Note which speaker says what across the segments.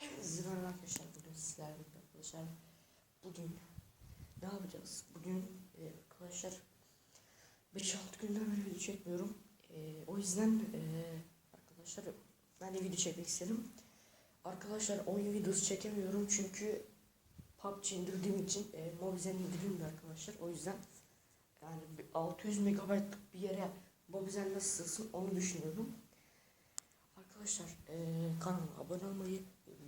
Speaker 1: Merhaba arkadaşlar. Bugün sizlerle arkadaşlar. Bugün ne yapacağız? Bugün e, arkadaşlar 5-6 günden beri video çekmiyorum. E, o yüzden e, arkadaşlar ben de video çekmek istedim. Arkadaşlar oyun videosu çekemiyorum çünkü PUBG indirdiğim için e, Mobizen indirdim de arkadaşlar. O yüzden yani bir 600 megabaytlık bir yere Mobizen nasıl sığsın onu düşünüyorum. Arkadaşlar eee kanalıma abone olmayı,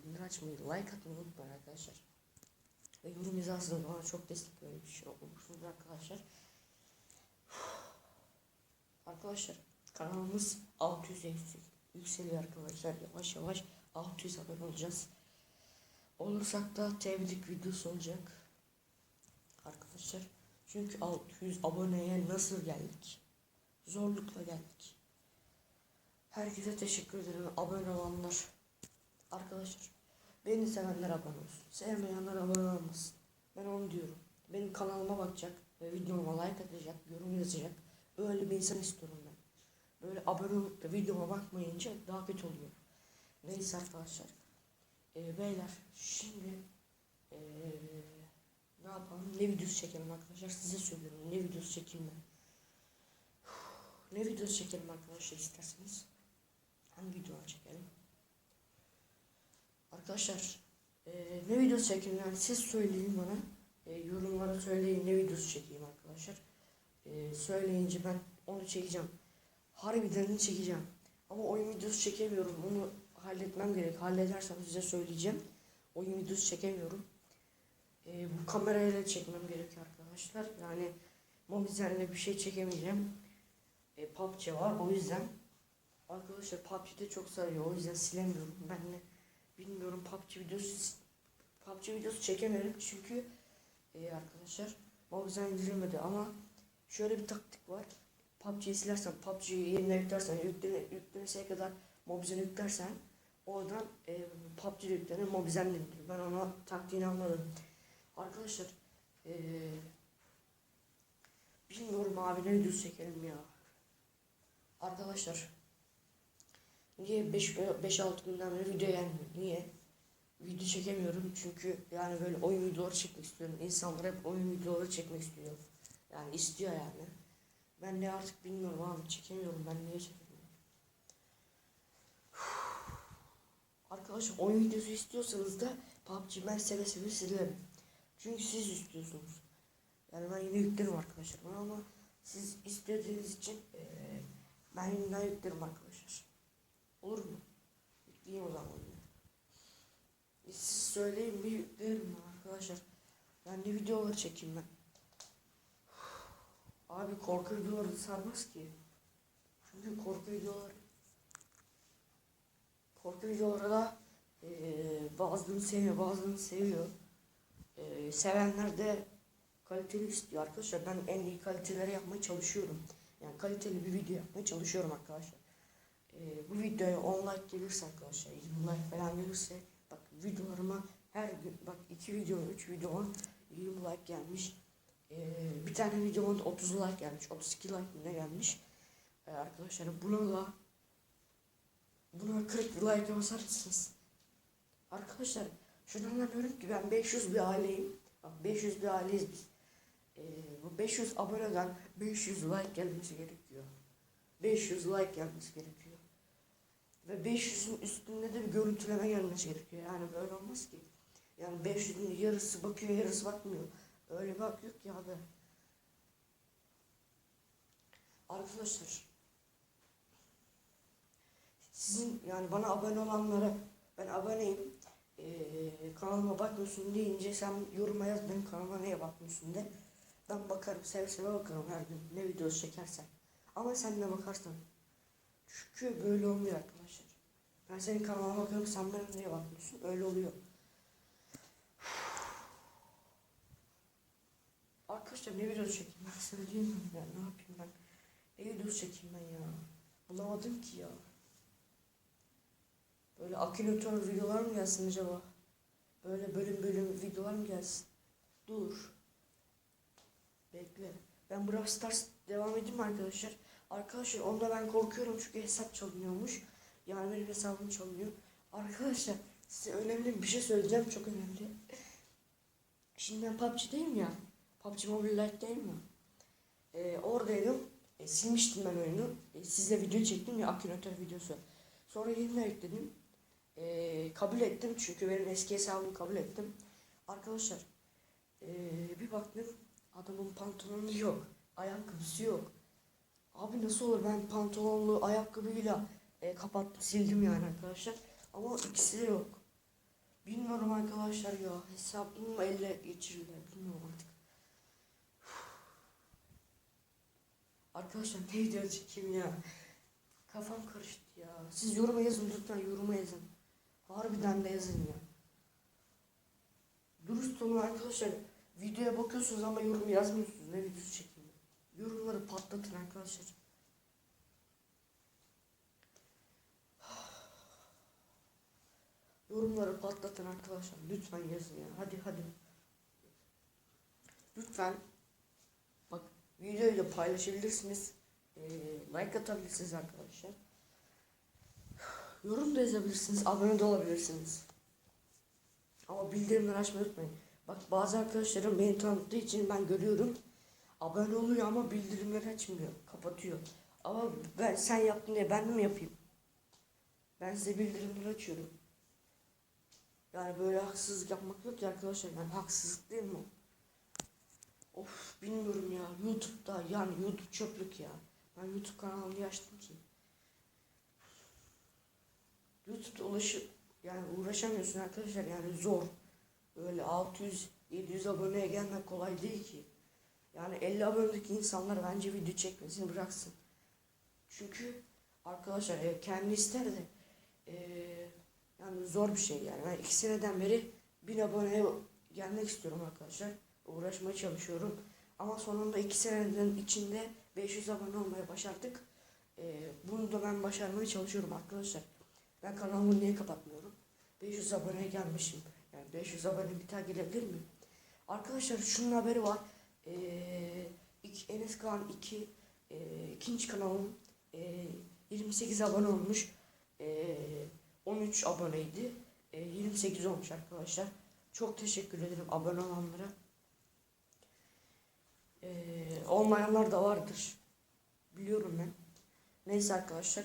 Speaker 1: bildirimleri açmayı, like atmayı unutmayın arkadaşlar. Ve yorum yazarsanız bana çok destek böyle bir şey olursunuz arkadaşlar. Arkadaşlar kanalımız 600 yüksek, yükseliyor arkadaşlar. Yavaş yavaş 600 abone olacağız. Olursak da tebrik videosu olacak. Arkadaşlar çünkü 600 aboneye nasıl geldik? Zorlukla geldik. Herkese teşekkür ederim. Abone olanlar. Arkadaşlar. Beni sevenler abone olsun. Sevmeyenler abone olmasın. Ben onu diyorum. Benim kanalıma bakacak ve videoma like atacak, yorum yazacak. Öyle bir insan istiyorum ben. Böyle abone olup da videoma bakmayınca daha kötü oluyor. Neyse arkadaşlar. Ee, beyler şimdi ee, ne yapalım? Ne videosu çekelim arkadaşlar? Size söylüyorum. Ne videosu çekeyim ben? Ne videosu çekelim arkadaşlar isterseniz? Hangi videolar çekelim? Arkadaşlar eee, ne videosu çekeyim yani siz söyleyin bana. Eee, yorumlara söyleyin ne videosu çekeyim arkadaşlar. Eee, söyleyince ben onu çekeceğim. Harbiden de çekeceğim. Ama oyun videosu çekemiyorum. Onu halletmem gerek. Halledersem size söyleyeceğim. Oyun videosu çekemiyorum. Eee, bu kamerayla çekmem gerekiyor arkadaşlar. Yani Mobizen'le bir şey çekemeyeceğim. E, PUBG var o yüzden arkadaşlar PUBG'de çok sarıyor o yüzden silemiyorum ben de bilmiyorum PUBG videosu PUBG videosu çekemedim çünkü e, arkadaşlar Mobizen indirilmedi ama şöyle bir taktik var. PUBG'yi silersen PUBG'yi yeniden yüklersen yüklene, yükleneseye kadar Mobizen'i yüklersen oradan e, PUBG yüklenir Mobizen indiriyor ben ona taktiğini anladım. Arkadaşlar e, bilmiyorum abi ne videosu çekelim ya. Arkadaşlar niye 5-6 günden beri video gelmiyor? Niye? Video çekemiyorum çünkü yani böyle oyun videoları çekmek istiyorum. İnsanlar hep oyun videoları çekmek istiyor. Yani istiyor yani. Ben de artık bilmiyorum abi çekemiyorum ben niye çekemiyorum. Arkadaşlar oyun videosu istiyorsanız da PUBG ben seve seve silerim. Çünkü siz istiyorsunuz. Yani ben yine yüklerim arkadaşlar ama siz istediğiniz için eee ben yeniden yüklerim arkadaşlar. Olur mu? Yükleyeyim o zaman. E siz söyleyin bir yüklerim arkadaşlar. Ben de videoları çekeyim ben. Abi korku videoları sarmaz ki. Çünkü korku videoları korku videoları da e, bazılarını sevmiyor bazılarını seviyor. E, sevenler de kaliteli istiyor arkadaşlar. Ben en iyi kaliteleri yapmaya çalışıyorum. Yani kaliteli bir video yapmaya çalışıyorum arkadaşlar. Ee, bu videoya 10 like gelirse arkadaşlar 20 like falan gelirse bak videolarıma her gün bak 2 video 3 videoma 20 like gelmiş. Ee, bir tane videoma da 30 like gelmiş. 32 like ne gelmiş. Ee, arkadaşlar buna da buna 40 like basarsanız Arkadaşlar şunu anlamıyorum ki ben 500 bir aileyim. Bak 500 bir aileyiz biz. Ee, bu 500 aboneden 500 like gelmesi gerekiyor. 500 like gelmesi gerekiyor. Ve 500'ün üstünde de bir görüntüleme gelmesi gerekiyor. Yani böyle olmaz ki. Yani 500'ün yarısı bakıyor yarısı bakmıyor. Öyle bir yok ki abi. Arkadaşlar sizin yani bana abone olanlara ben aboneyim ee, kanalıma bakmıyorsun deyince sen yoruma yaz benim kanalıma neye bakmıyorsun de ben bakarım seve seve bakarım her gün ne videosu çekersen ama sen ne bakarsan çünkü böyle olmuyor arkadaşlar ben senin kanalıma bakarım sen benim neye bakmıyorsun öyle oluyor arkadaşlar ne videosu çekeyim ben söyleyeyim mi ya ne yapayım ben ne videosu çekeyim ben ya bulamadım ki ya Böyle akünatör videolar mı gelsin acaba? Böyle bölüm bölüm videolar mı gelsin? Dur. Bekle. Ben Brawl Stars devam edeyim arkadaşlar? Arkadaşlar onda ben korkuyorum çünkü hesap çalınıyormuş. Benim hesabım çalınıyor. Arkadaşlar size önemli bir şey söyleyeceğim. Çok önemli. Şimdi ben PUBG'deyim ya. PUBG Mobile Lite'deyim ya. Ee, oradaydım. E, silmiştim ben oyunu. E, sizle video çektim ya Akinator videosu. Sonra yeniden ekledim. E, kabul ettim çünkü benim eski hesabımı kabul ettim. Arkadaşlar e, bir baktım adamın pantolonu yok. Ayakkabısı yok. Abi nasıl olur ben pantolonlu ayakkabıyla e, kapattım sildim yani arkadaşlar. Ama ikisi de yok. Bilmiyorum arkadaşlar ya hesabımı mı elle geçirirler bilmiyorum artık. Arkadaşlar ne video çekeyim ya. Kafam karıştı ya. Siz yoruma yazın lütfen yoruma yazın. Harbiden de yazın ya. Dürüst olun arkadaşlar. Videoya bakıyorsunuz ama yorum yazmıyorsunuz. Ne videosu çekeyim. Yorumları patlatın arkadaşlar. Yorumları patlatın arkadaşlar. Lütfen yazın ya. Hadi hadi. Lütfen. Bak videoyu da paylaşabilirsiniz. Ee, like atabilirsiniz arkadaşlar. Yorum da yazabilirsiniz. Abone de olabilirsiniz. Ama bildirimleri açmayı unutmayın. Bak bazı arkadaşlarım beni tanıttığı için ben görüyorum. Abone oluyor ama bildirimleri açmıyor. Kapatıyor. Ama ben sen yaptın diye ben mi yapayım? Ben size bildirimleri açıyorum. Yani böyle haksızlık yapmak yok ya arkadaşlar. Yani haksızlık değil mi? Of bilmiyorum ya. YouTube'da yani YouTube çöplük ya. Ben YouTube kanalımı açtım ki. YouTube'da ulaşıp yani uğraşamıyorsun arkadaşlar yani zor. Böyle 600 700 aboneye gelmek kolay değil ki. Yani 50 abonedeki insanlar bence video çekmesini bıraksın. Çünkü arkadaşlar e, kendi ister de e, yani zor bir şey yani. Ben iki seneden beri 1000 aboneye gelmek istiyorum arkadaşlar. Uğraşmaya çalışıyorum. Ama sonunda iki senenin içinde 500 abone olmaya başardık. E, bunu da ben başarmaya çalışıyorum arkadaşlar. Ben kanalımı niye kapatmıyorum? 500 aboneye gelmişim. Yani 500 abone bir daha gelebilir mi? Arkadaşlar şunun haberi var. Ee, iki, Enes Kağan 2 e, ikinci kanalım e, 28 abone olmuş. E, 13 aboneydi. E, 28 olmuş arkadaşlar. Çok teşekkür ederim abone olanlara. E, olmayanlar da vardır. Biliyorum ben. Neyse arkadaşlar.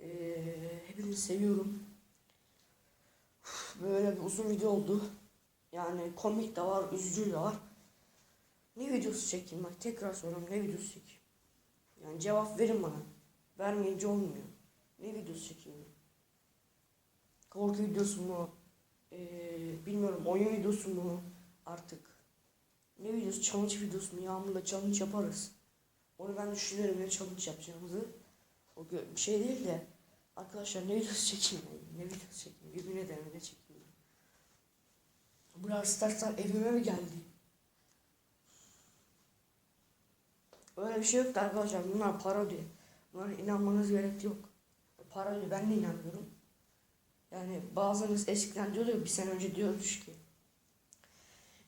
Speaker 1: Ee, hepinizi seviyorum. Böyle bir uzun video oldu. Yani komik de var, üzücü de var. Ne videosu çekeyim bak tekrar soruyorum ne videosu çekeyim. Yani cevap verin bana. Vermeyince olmuyor. Ne videosu çekeyim? Korku videosu mu? Ee, bilmiyorum oyun videosu mu? Artık. Ne videosu? Challenge videosu mu? Yağmurla challenge yaparız. Onu ben düşünüyorum ne challenge yapacağımızı. O bir şey değil de arkadaşlar ne videosu çekeyim? Ne videosu çekeyim? Yemin ederim ne çekeyim? Brawl Stars'tan evime mi geldi? Öyle bir şey yok da arkadaşlar bunlar parodi. Bunlara inanmanız gerek yok. Parodi ben de inanmıyorum. Yani bazılarınız eskiden diyordu ya bir sene önce diyormuş ki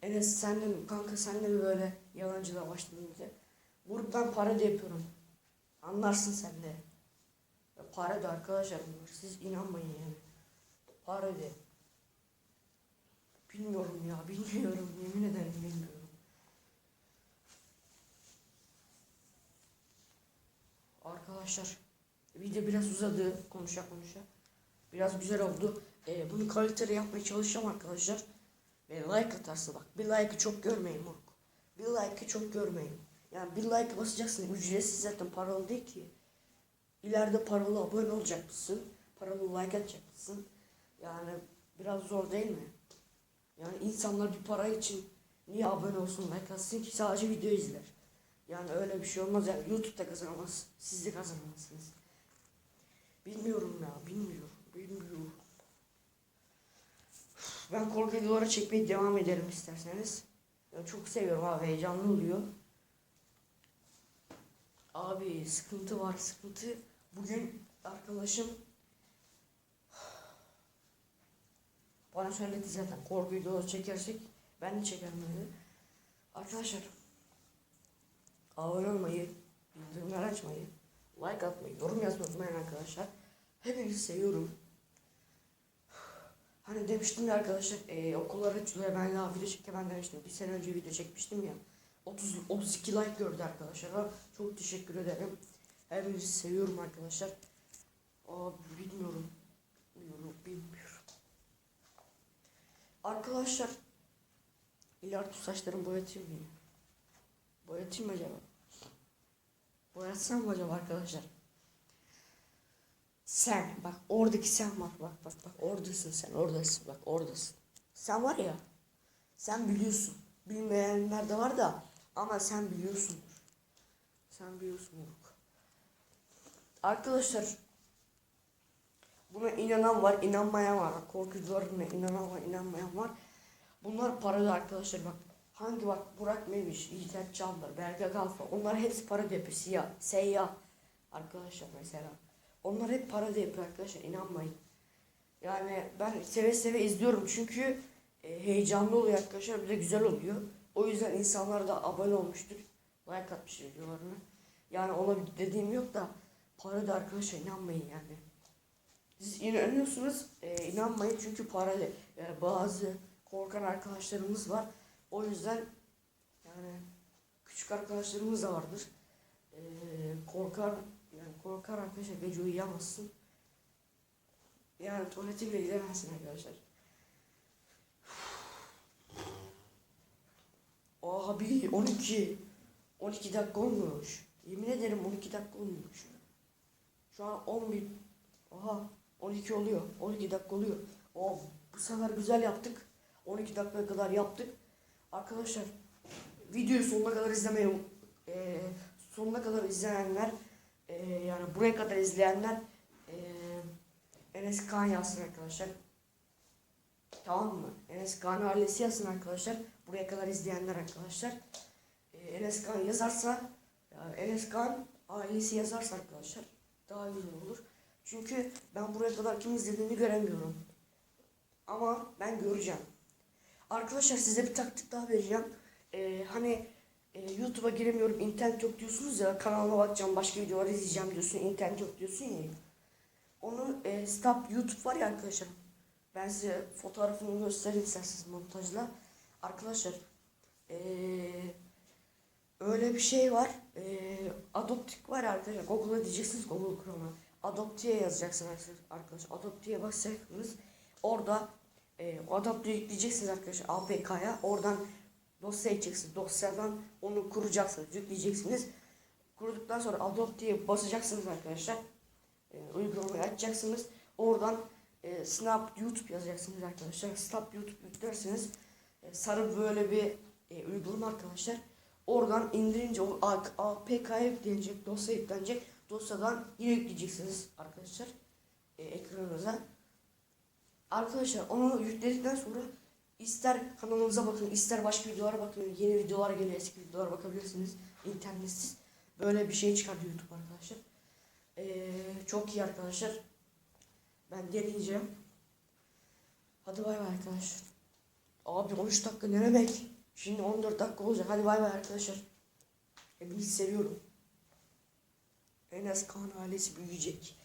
Speaker 1: Enes sen de kanka sen de mi böyle yalancılığa başladın bize? Vurup ben parodi yapıyorum. Anlarsın sen de. Ya parodi arkadaşlar bunlar. Siz inanmayın yani. Parodi. Bilmiyorum ya bilmiyorum. Yemin ederim bilmiyorum. Arkadaşlar video biraz uzadı konuşa konuşa. Biraz güzel oldu. Ee, bunu kaliteli yapmaya çalışacağım arkadaşlar. Ve like atarsa bak. Bir like'ı çok görmeyin moruk. Bir like'ı çok görmeyin. Yani bir like basacaksın. Ücretsiz zaten paralı değil ki. İleride paralı abone olacak mısın? Paralı like atacak mısın? Yani biraz zor değil mi? Yani insanlar bir para için niye abone olsun like atsın ki sadece video izler. Yani öyle bir şey olmaz yani YouTube'da kazanamaz. Siz de kazanamazsınız. Bilmiyorum ya. Bilmiyorum. Ben korku videoları çekmeye devam ederim isterseniz. Çok seviyorum abi heyecanlı oluyor. Abi sıkıntı var sıkıntı. Bugün arkadaşım bana söyledi zaten korku videoları çekersek ben de çekerim dedi. Arkadaşlar abone olmayı, bildirimler açmayı, like atmayı, yorum yazmayı unutmayın arkadaşlar. Hepinizi seviyorum. Hani demiştim ya arkadaşlar e, okullar açılıyor ben daha video çekemem demiştim. Bir sene önce video çekmiştim ya. 30 32 like gördü arkadaşlar. Çok teşekkür ederim. Hepinizi seviyorum arkadaşlar. Abi bilmiyorum. Bilmiyorum, bilmiyorum. Arkadaşlar ileride saçlarımı boyatayım mı? Boyatayım mı acaba? Boyatsam mı acaba arkadaşlar? Sen bak oradaki sen bak bak bak bak oradasın sen oradasın bak oradasın. Sen var ya sen biliyorsun. Bilmeyenler de var da ama sen biliyorsundur. Sen biliyorsun Uruk. Arkadaşlar buna inanan var, inanmayan var. Korkucularına inanan var, inanmayan var. Bunlar paralı arkadaşlar bak. Hangi bak Burak Memiş, İlker Çağlar, Berge Kalfa. Onlar hepsi para yapıyor. Siyah, seyyah. Arkadaşlar mesela. Onlar hep para yapıyor arkadaşlar. inanmayın. Yani ben seve seve izliyorum çünkü e, heyecanlı oluyor arkadaşlar. Bir de güzel oluyor. O yüzden insanlar da abone olmuştur. Like atmış videolarına. Yani ona bir dediğim yok da para da arkadaşlar inanmayın yani. Siz inanıyorsunuz e, inanmayın çünkü paralı. Yani bazı korkan arkadaşlarımız var. O yüzden yani küçük arkadaşlarımız da vardır. E, korkar yani korkar arkadaşlar gece uyuyamazsın. Yani tuvalete bile gidemezsin arkadaşlar. Abi 12 12 dakika olmuş. Yemin ederim 12 dakika olmuş. Şu an 11 Aha 12 oluyor. 12 dakika oluyor. Oh, bu sefer güzel yaptık. 12 dakikaya kadar yaptık. Arkadaşlar videoyu sonuna kadar izlemeyi e, sonuna kadar izleyenler e, yani buraya kadar izleyenler e, Enes Kaan yazsın arkadaşlar. Tamam mı? Enes Kaan ailesi yazsın arkadaşlar. Buraya kadar izleyenler arkadaşlar. E, Enes Kaan yazarsa ya Enes Kaan ailesi yazarsa arkadaşlar daha güzel olur. Çünkü ben buraya kadar kim izlediğini göremiyorum. Ama ben göreceğim. Arkadaşlar size bir taktik daha vereceğim. Ee, hani e, YouTube'a giremiyorum, internet yok diyorsunuz ya, kanalıma bakacağım, başka videolar izleyeceğim diyorsun, internet yok diyorsun ya. Onu e, Stop YouTube var ya arkadaşlar. Ben size fotoğrafını göstereyim isterseniz montajla. Arkadaşlar eee öyle bir şey var. Eee Adoptik var arkadaşlar. Google'a diyeceksiniz Google Chrome'a. Adoptiye yazacaksınız arkadaşlar. Adoptiye basacaksınız. Orada e, o Adoptiye yükleyeceksiniz arkadaşlar APK'ya. Oradan dosya edeceksiniz. Dosyadan onu kuracaksınız. Yükleyeceksiniz. Kurduktan sonra Adoptiye basacaksınız arkadaşlar. E, uygulamayı açacaksınız. Oradan e, Snap YouTube yazacaksınız arkadaşlar. Snap YouTube yüklersiniz. E, sarı böyle bir e, uygulama arkadaşlar. Oradan indirince o APK'ya yüklenecek, dosya yüklenecek. Dosyadan yine yükleyeceksiniz arkadaşlar e, ekranınıza. Arkadaşlar onu yükledikten sonra ister kanalımıza bakın, ister başka videolara bakın. Yeni videolar geliyor, eski videolara bakabilirsiniz. internetsiz. Böyle bir şey çıkardı YouTube arkadaşlar. E, çok iyi arkadaşlar. Ben deneyeceğim. Hadi bay bay arkadaşlar. Abi 13 dakika ne demek? Şimdi 14 dakika olacak. Hadi bay bay arkadaşlar. Hepinizi seviyorum. Enes Kaan ailesi büyüyecek.